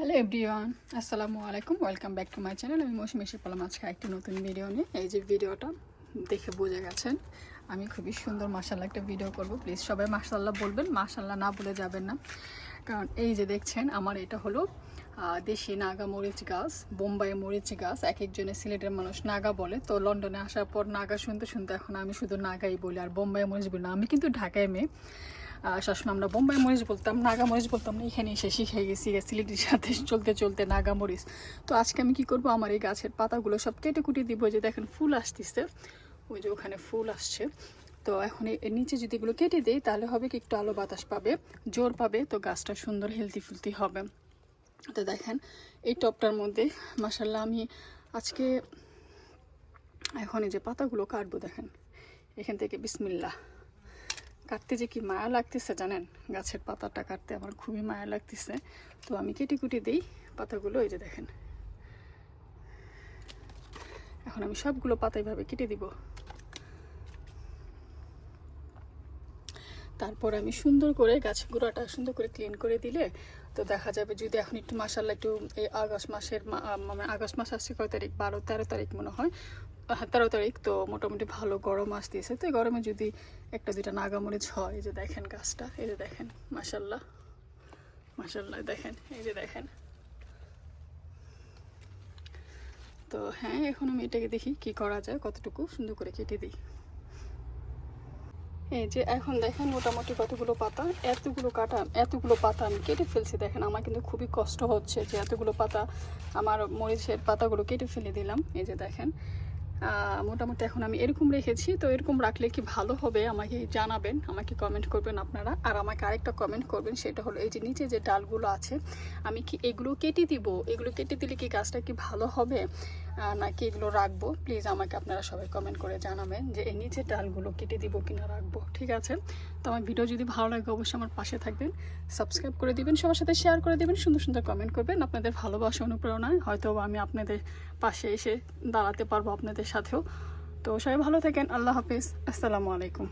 Hello everyone আসসালামু আলাইকুম welcome back to my channel আমি মৌসুমি এসে পেলাম আজকে একটি নতুন ভিডিও নিয়ে। এই যে ভিডিওটা দেখে বুঝে গেছেন আমি খুবই সুন্দর মাসাল্লাহ একটা ভিডিও করব। প্লিজ সবাই মাসাল্লাহ বলবেন মাসাল্লাহ না বলে যাবেন না। কারণ এই যে দেখছেন, আমার এটা হলো দেশি নাগা মরিচ গাছ, বোম্বাই মরিচ গাছ। এক একজনের সিলেটের মানুষ নাগা বলে। তো লন্ডনে আসার পর নাগা শুনতে শুনতে এখন আমি শুধু নাগাই বলি, আর বোম্বাই মরিচ বলি না। আমি কিন্তু ঢাকায় মেয়ে। সবসময় আমরা বোম্বাই মরিচ বলতাম, নাগা মরিচ বলতাম না এখানে এসে শিখে গেছি সিলেটির সাথে চলতে চলতে নাগা মরিচ। তো আজকে আমি কি করব? আমার এই গাছের পাতাগুলো সব কেটে কুটে দিব যে দেখেন ফুল আসতেছে, ওই যে ওখানে ফুল আসছে। তো এখন এর নিচে যদি এগুলো কেটে দিই, তাহলে হবে কি একটু আলো বাতাস পাবে, জোর পাবে, তো গাছটা সুন্দর হেলদি ফুলতি হবে। তো দেখেন, এই টপটার মধ্যে মাসাল্লাহ আমি আজকে এখন এই যে পাতাগুলো কাটবো, দেখেন, এখান থেকে বিসমিল্লা কাটতে যে কি মায়া লাগতেছে জানেন? গাছের পাতাটা কাটতে আমার খুবই মায়া লাগতেছে। তো আমি কেটে কুটে দিই পাতাগুলো ওই যে দেখেন। এখন আমি সবগুলো পাতা এইভাবে কেটে দিব। তারপর আমি সুন্দর করে গাছ গোড়াটা সুন্দর করে ক্লিন করে দিলে তো দেখা যাবে যদি এখন একটু মাসাল্লাহ একটু এই আগস্ট মাসের মানে আগস্ট মাস আসছে কয় তারিখ? বারো, তেরো তারিখ মনে হয়। হ্যাঁ তেরো তারিখ তো মোটামুটি ভালো গরম আসতেছে। তো গরমে যদি একটা দুইটা নাগামরিচ হয়, এই যে দেখেন গাছটা, এই যে দেখেন মাসাল্লাহ মাসাল্লাহ দেখেন, এই যে দেখেন। তো হ্যাঁ এখন আমি এটাকে দেখি কি করা যায়, কতটুকু সুন্দর করে কেটে দিই। এই যে এখন দেখেন মোটামুটি কতগুলো পাতা? এতগুলো কাটা, এতগুলো পাতা আমি কেটে ফেলছি। দেখেন, আমার কিন্তু খুবই কষ্ট হচ্ছে যে এতগুলো পাতা আমার মরিচের পাতাগুলো কেটে ফেলে দিলাম। এই যে দেখেন মোটামুটি এখন আমি এরকম রেখেছি। তো এরকম রাখলে কি ভালো হবে? আমাকে জানাবেন, আমাকে কমেন্ট করবেন আপনারা। আর আমাকে আরেকটা কমেন্ট করবেন, সেটা হলো এই যে নিচে যে ডালগুলো আছে, আমি কি এগুলো কেটে দিব? এগুলো কেটে দিলে কি গাছটা কি ভালো হবে? নাকি এগুলো রাখব? প্লিজ আমাকে আপনারা সবাই কমেন্ট করে জানাবেন যে এই নিচের ডালগুলো কেটে দিব কিনা রাখব, ঠিক আছে? তো আমার ভিডিও যদি ভালো লাগে, অবশ্যই আমার পাশে থাকবেন। সাবস্ক্রাইব করে দিবেন, সবার সাথে শেয়ার করে দিবেন, সুন্দর সুন্দর কমেন্ট করবেন। আপনাদের ভালোবাসা, অনুপ্রেরণায় হয়তো আমি আপনাদের পাশে এসে দাঁড়াতে পারব আপনাদের সাথেও। তো সবাই ভালো থাকেন, আল্লাহ হাফিজ, আসসালামু আলাইকুম।